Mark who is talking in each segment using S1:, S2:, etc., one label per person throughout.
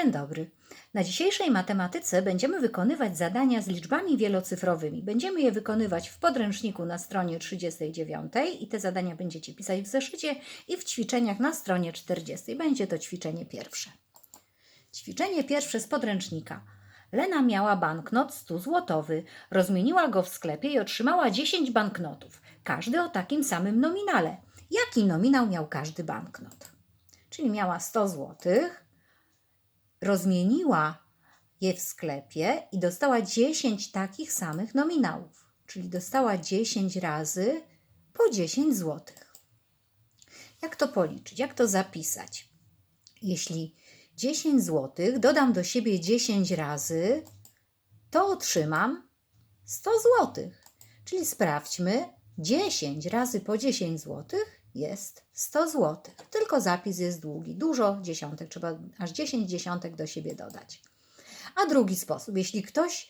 S1: Dzień dobry. Na dzisiejszej matematyce będziemy wykonywać zadania z liczbami wielocyfrowymi. Będziemy je wykonywać w podręczniku na stronie 39 i te zadania będziecie pisać w zeszycie i w ćwiczeniach na stronie 40. Będzie to ćwiczenie pierwsze. Ćwiczenie pierwsze z podręcznika. Lena miała banknot 100 złotowy, rozmieniła go w sklepie i otrzymała 10 banknotów, każdy o takim samym nominale. Jaki nominał miał każdy banknot? Czyli miała 100 złotych, rozmieniła je w sklepie i dostała 10 takich samych nominałów, czyli dostała 10 razy po 10 zł. Jak to policzyć? Jak to zapisać? Jeśli 10 zł dodam do siebie 10 razy, to otrzymam 100 zł. Czyli sprawdźmy, 10 razy po 10 zł jest 100 zł. Tylko zapis jest długi, dużo dziesiątek, trzeba aż 10 dziesiątek do siebie dodać. A drugi sposób, jeśli ktoś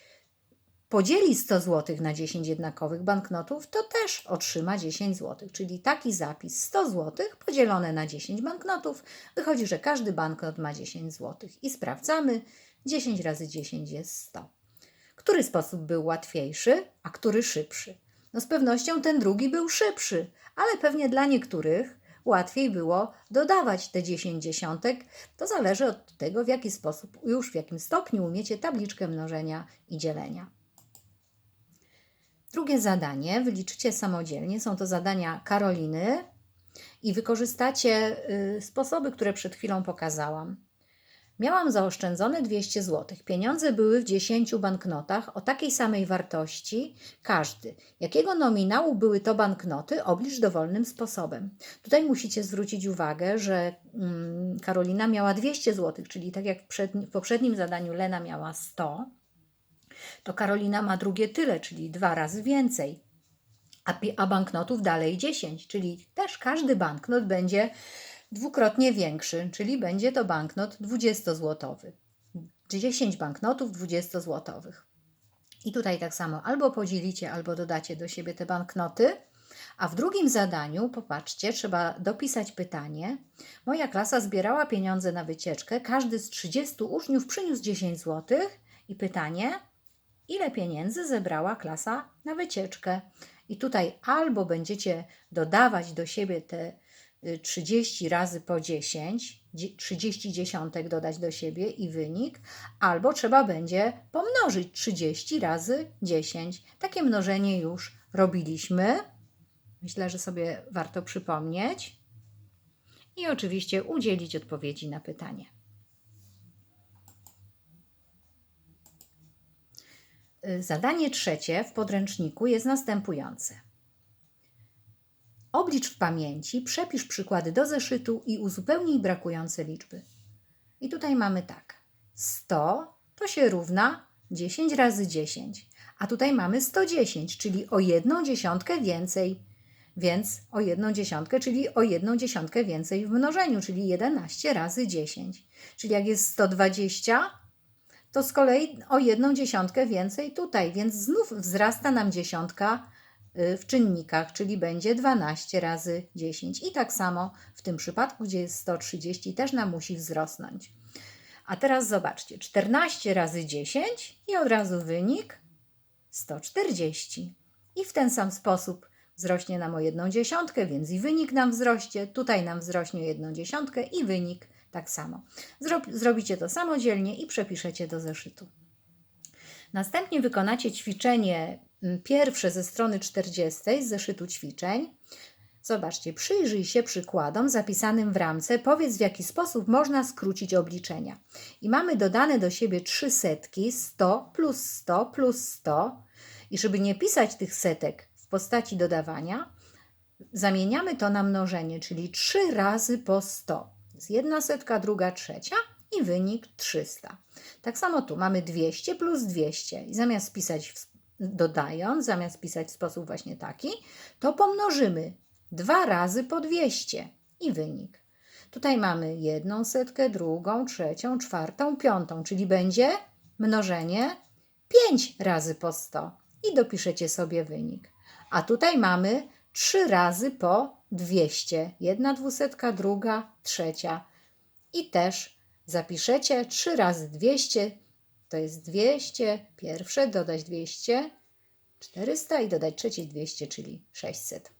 S1: podzieli 100 zł na 10 jednakowych banknotów, to też otrzyma 10 zł. Czyli taki zapis 100 zł podzielone na 10 banknotów, wychodzi, że każdy banknot ma 10 zł. I sprawdzamy, 10 razy 10 jest 100. Który sposób był łatwiejszy, a który szybszy? No z pewnością ten drugi był szybszy, ale pewnie dla niektórych łatwiej było dodawać te 10 dziesiątek. To zależy od tego, w jaki sposób, już w jakim stopniu umiecie tabliczkę mnożenia i dzielenia. Drugie zadanie wyliczycie samodzielnie. Są to zadania Karoliny i wykorzystacie y, sposoby, które przed chwilą pokazałam. Miałam zaoszczędzone 200 zł. Pieniądze były w 10 banknotach o takiej samej wartości każdy. Jakiego nominału były to banknoty, oblicz dowolnym sposobem. Tutaj musicie zwrócić uwagę, że mm, Karolina miała 200 zł, czyli tak jak w, przedni- w poprzednim zadaniu Lena miała 100, to Karolina ma drugie tyle, czyli dwa razy więcej. A, a banknotów dalej 10, czyli też każdy banknot będzie dwukrotnie większy, czyli będzie to banknot 20-złotowy. 10 banknotów 20-złotowych. I tutaj tak samo albo podzielicie, albo dodacie do siebie te banknoty. A w drugim zadaniu, popatrzcie, trzeba dopisać pytanie. Moja klasa zbierała pieniądze na wycieczkę. Każdy z 30 uczniów przyniósł 10 zł. I pytanie, ile pieniędzy zebrała klasa na wycieczkę? I tutaj albo będziecie dodawać do siebie te 30 razy po 10, dzie- 30 dziesiątek dodać do siebie i wynik, albo trzeba będzie pomnożyć 30 razy 10. Takie mnożenie już robiliśmy. Myślę, że sobie warto przypomnieć. I oczywiście udzielić odpowiedzi na pytanie. Zadanie trzecie w podręczniku jest następujące. Oblicz w pamięci, przepisz przykłady do zeszytu i uzupełnij brakujące liczby. I tutaj mamy tak. 100 to się równa 10 razy 10, a tutaj mamy 110, czyli o jedną dziesiątkę więcej. Więc o jedną dziesiątkę, czyli o jedną dziesiątkę więcej w mnożeniu, czyli 11 razy 10. Czyli jak jest 120, to z kolei o jedną dziesiątkę więcej tutaj, więc znów wzrasta nam dziesiątka w czynnikach, czyli będzie 12 razy 10. I tak samo w tym przypadku, gdzie jest 130, też nam musi wzrosnąć. A teraz zobaczcie, 14 razy 10 i od razu wynik 140. I w ten sam sposób wzrośnie nam o jedną dziesiątkę, więc i wynik nam wzrośnie, tutaj nam wzrośnie o jedną dziesiątkę i wynik tak samo. Zro- zrobicie to samodzielnie i przepiszecie do zeszytu. Następnie wykonacie ćwiczenie mm, pierwsze ze strony 40 z zeszytu ćwiczeń. Zobaczcie, przyjrzyj się przykładom zapisanym w ramce, powiedz w jaki sposób można skrócić obliczenia. I mamy dodane do siebie trzy setki, 100 plus 100 plus 100. I żeby nie pisać tych setek w postaci dodawania, zamieniamy to na mnożenie, czyli 3 razy po 100. Jest jedna setka, druga, trzecia i wynik 300. Tak samo tu mamy 200 plus 200 i zamiast pisać w, dodając, zamiast pisać w sposób właśnie taki, to pomnożymy 2 razy po 200 i wynik. Tutaj mamy jedną setkę, drugą, trzecią, czwartą, piątą, czyli będzie mnożenie 5 razy po 100 i dopiszecie sobie wynik. A tutaj mamy 3 razy po 200. Jedna dwusetka, druga, trzecia. I też zapiszecie 3 razy 200, to jest 200, pierwsze dodać 200, 400 i dodać trzecie 200, czyli 600.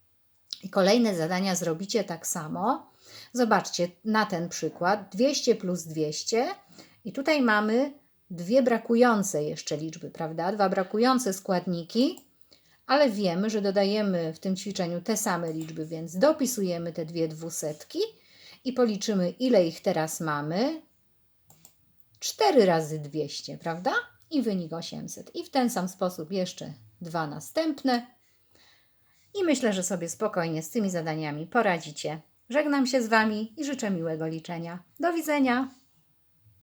S1: I kolejne zadania zrobicie tak samo. Zobaczcie na ten przykład 200 plus 200 i tutaj mamy dwie brakujące jeszcze liczby, prawda? Dwa brakujące składniki, ale wiemy, że dodajemy w tym ćwiczeniu te same liczby, więc dopisujemy te dwie dwusetki i policzymy, ile ich teraz mamy. 4 razy 200, prawda? I wynik 800. I w ten sam sposób jeszcze dwa następne. I myślę, że sobie spokojnie z tymi zadaniami poradzicie. Żegnam się z Wami i życzę miłego liczenia. Do widzenia!